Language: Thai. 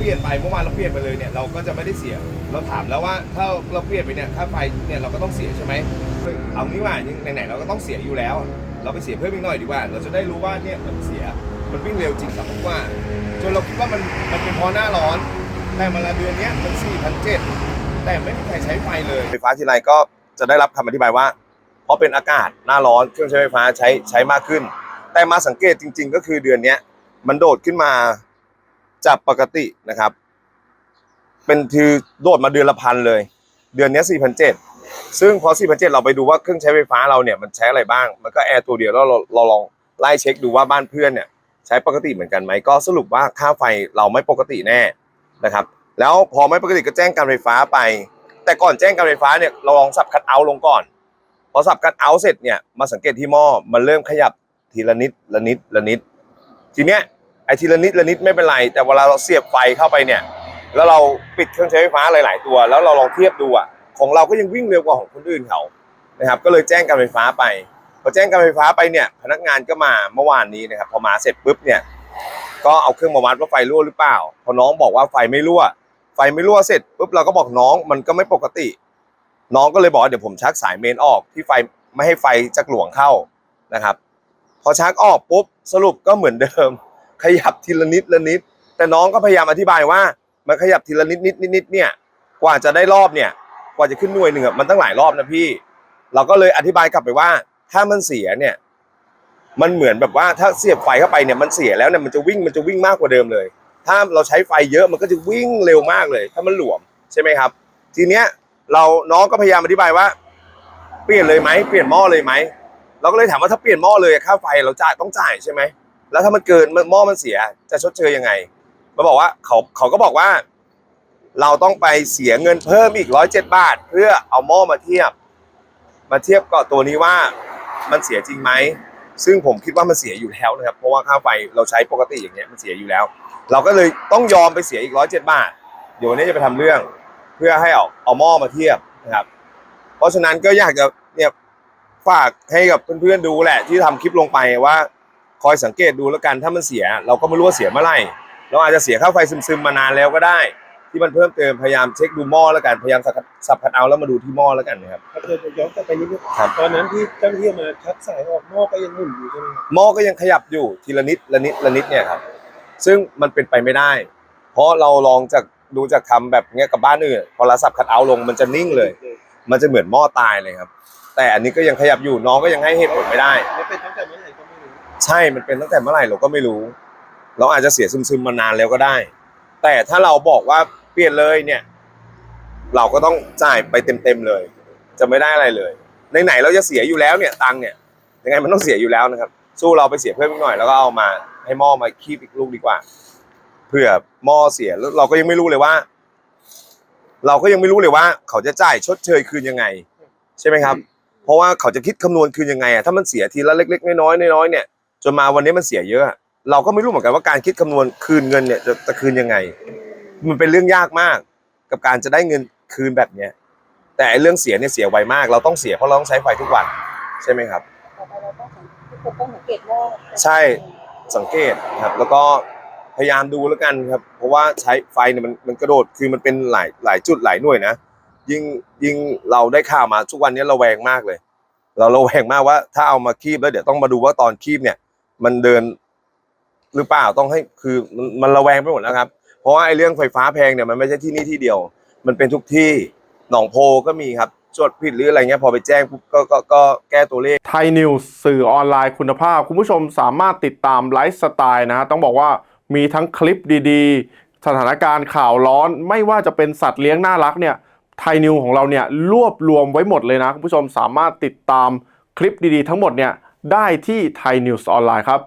เปลี่ยนไปเมื่อวานเราเปลี่ยนไปเลยเนี่ยเราก็จะไม่ได้เสีย เราถามแล้วว่าถ้าเราเปลี่ยนไปเนี่ยค่าไฟเนี่ยเราก็ต้องเสียใช่ไหมเอางี้ว่าไหนๆเราก็ต้องเสียอยู่แล้ว เราไปเสียเพิ่มอีกหน่อยดีกว่า เราจะได้รู้ว่าเนี่ยมันเสียมันวิ่งเร็วจริงกับผมว่าจนเราคิดว่ามันมันเป็นเพราะหน้าร้อน แต่มาละเดือนเนี้ยมัน4 0 0แต่ไม่มีใครใช้ไฟเลยไฟฟ้าทีไรก็จะได้รับคำอธิบายว่า เพราะเป็นอากาศหน้าร้อนเครื่องใช้ไฟฟ้าใช้ใช้มากขึ้น แต่มาสังเกตจริง ๆ ก็คือเดือนเนี้ยมันโดดขึ้นมา จากปกตินะครับ เป็นคือโดดมาเดือนละพันเลย เดือนนี้สี่พันเจ็ดซึ่งพอสี่พันเจ็ดเราไปดูว่าเครื่องใช้ไฟฟ้าเราเนี่ยมันใช้อะไรบ้าง มันก็แอร์ตัวเดียวแล้วเราเราลองไล่เช็คดูว่าบ้านเพื่อนเนี่ยใช้ปกติเหมือนกันไหมก็สรุปว่าค่าไฟเราไม่ปกติแน่นะครับ แล้วพอไม่ปกติก็แจ้งการไฟฟ้าไป แต่ก่อนแจ้งการไฟฟ้าเนี่ยเราลองสับคัดเอาท์ลงก่อนพอสับคัดเอาท์เสร็จเนี่ยมาสังเกตที่หม้อมันเริ่มขยับทีละนิดละนิดละนิด ทีเนี้ย อ้ทีละนิดละนิดไม่เป็นไร แต่เวลาเราเสียบไฟเข้าไปเนี่ย แล้วเราปิดเครื่องใช้ไฟฟ้าหลาย ๆ ตัว แล้วเราลองเทียบดูอะของเราก็ยังวิ่งเร็วกว่าของคนอื่นเขานะครับ ก็เลยแจ้งการไฟฟ้าไปพอแจ้งการไฟฟ้าไปเนี่ย พนักงานก็มาเมื่อวานนี้นะครับ พอมาเสร็จปุ๊บเนี่ย ก็เอาเครื่องมาวัดว่าไฟรั่วหรือเปล่า พอน้องบอกว่าไฟไม่รั่ว ไฟไม่รั่วเสร็จปุ๊บเราก็บอกน้องมันก็ไม่ปกติ น้องก็เลยบอกเดี๋ยวผมชักสายเมนออกที่ไฟไม่ให้ไฟจากหลวงเข้านะครับ พอชักออกปุ๊บสรุปก็เหมือนเดิม ขยับทีละนิดละนิด แต่น้องก็พยายามอธิบายว่า มันขยับทีละนิดนิดนิดนิดเนี่ย กว่าจะได้รอบเนี่ย กว่าจะขึ้นหน่วยหนึ่งมันตั้งหลายรอบนะพี่ เราก็เลยอธิบายกลับไปว่า ถ้ามันเสียเนี่ย มันเหมือนแบบว่าถ้าเสียบไฟเข้าไปเนี่ยมันเสียแล้วเนี่ยมันจะวิ่งมันจะวิ่งมากกว่าเดิมเลย ถ้าเราใช้ไฟเยอะมันก็จะวิ่งเร็วมากเลย ถ้ามันหลวมใช่ไหมครับ ทีเนี้ยเราน้องก็พยายามอธิบายว่า เปลี่ยนเลยไหมเปลี่ยนหม้อเลยไหมเราก็เลยถามว่าถ้าเปลี่ยนหม้อเลยค่าไฟเราจ่ายต้องจ่ายใช่ไหม แล้วถ้ามันเกินหม้อมันเสีย จะชดเชยยังไงมาบอกว่าเขาเขาก็บอกว่า เราต้องไปเสียเงินเพิ่มอีกร้อยเจ็ดบาท เพื่อเอาหม้อมาเทียบ มาเทียบกับตัวนี้ว่ามันเสียจริงไหมซึ่งผมคิดว่ามันเสียอยู่แล้วนะครับ เพราะว่าค่าไฟเราใช้ปกติอย่างเงี้ยมันเสียอยู่แล้ว เราก็เลยต้องยอมไปเสียอีกร้อยเจ็ดบาท เดี๋ยววันนี้จะไปทำเรื่อง เพื่อให้เอาเอาหม้อมาเทียบนะครับ เพราะฉะนั้นก็อยากจะเนี่ยฝากให้กับเพื่อนๆดูแหละที่ทำคลิปลงไปว่า คอยสังเกตดูแล้วกันถ้ามันเสีย เราก็ไม่รู้ว่าเสียเมื่อไหร่เราอาจจะเสียค่าไฟซึมๆมานานแล้วก็ได้ ที่มันเพิ่มเติมพยายามเช็คดูหม้อแล้วกันพยายามสับสับคัดเอาท์แล้วมาดูที่หม้อแล้วกันนะครับถ้าเกิดย้อนกลับไปนิดนึงครับ ตอนนั้นที่เจ้าหน้าที่มาชักสายออกหม้อก็ยังหมุนอยู่ใช่ไหมครับหม้อก็ยังขยับอยู่ทีละนิดละนิดละนิดเนี่ยครับ ซึ่งมันเป็นไปไม่ได้ เพราะเราลองจากดูจากทำแบบเนี้ยกับบ้านอื่นพอเราสับคัดเอาท์ลงมันจะนิ่งเลย มันจะเหมือนหม้อตายเลยครับ แต่อันนี้ก็ยังขยับอยู่น้องก็ยังให้เหตุผลไม่ได้ไม่เป็นตั้งแต่เมื่อไหร่ก็ไม่รู้ ใช่มันเป็นตั้งแต่เมื่อไหร่เราก็ไม่รู้ เราอาจจะเสียซึมๆมานานแล้วก็ได้ แต่ถ้าเราบอกว่าเปลี่ยนเลยเนี่ย เราก็ต้องจ่ายไปเต็มๆเลย จะไม่ได้อะไรเลยไหนๆเราจะเสียอยู่แล้วเนี่ยตังค์เนี่ยยังไงมันต้องเสียอยู่แล้วนะครับ สู้เราไปเสียเพิ่มอีกหน่อยแล้วก็เอามา ให้หม้อมาคีบอีกลูกดีกว่าเพื่อหม้อเสียแล้วเราก็ยังไม่รู้เลยว่า เราก็ยังไม่รู้เลยว่า เขาจะจ่ายชดเชยคืนยังไง ใช่ไหมครับ เพราะว่าเขาจะคิดคำนวณคืนยังไงอะถ้ามันเสียทีละเล็กๆน้อยๆน้อยๆเนี่ย จนมาวันนี้มันเสียเยอะอะ เราก็ไม่รู้เหมือนกันว่าการคิดคำนวณคืนเงินเนี่ยจะจะคืนยังไง มันเป็นเรื่องยากมาก กับการจะได้เงินคืนแบบเนี้ยแต่ไอ้เรื่องเสียเนี่ยเสียไวมาก เราต้องเสียเพราะเราต้องใช้ไฟทุกวัน ใช่ไหมครับ ต่อไปเราต้องสังทุกคนต้องสังเกตหม้อใช่ สังเกตนะครับ แล้วก็พยายามดูแล้วกันครับ เพราะว่าใช้ไฟเนี่ยมันมันกระโดดคือมันเป็นหลายหลายจุดหลายหน่วยนะยิ่งยิ่งเราได้ข่าวมาทุกวันนี้เราแวงมากเลย เราระแวงมากว่าถ้าเอามาคีบแล้วเดี๋ยวต้องมาดูว่าตอนคีบเนี่ย มันเดินหรือเปล่าต้องให้คือมันมันระแวงไปหมดแล้วครับ เพราะว่าไอ้เรื่องไฟฟ้าแพงเนี่ยมันไม่ใช่ที่นี่ที่เดียว มันเป็นทุกที่หนองโพก็มีครับจดผิดหรืออะไรเงี้ยพอไปแจ้งปุ๊บก็ก็ก็แก้ตัวเลข ไทยนิวส์สื่อออนไลน์คุณภาพ คุณผู้ชมสามารถติดตามไลฟ์สไตล์นะฮะต้องบอกว่ามีทั้งคลิปดีๆ สถานการณ์ข่าวร้อน ไม่ว่าจะเป็นสัตว์เลี้ยงน่ารักเนี่ยไทยนิวของเราเนี่ยรวบรวมไว้หมดเลยนะ คุณผู้ชมสามารถติดตามคลิปดีๆ ทั้งหมดเนี่ย ได้ที่ไทยนิวส์ออนไลน์ครับ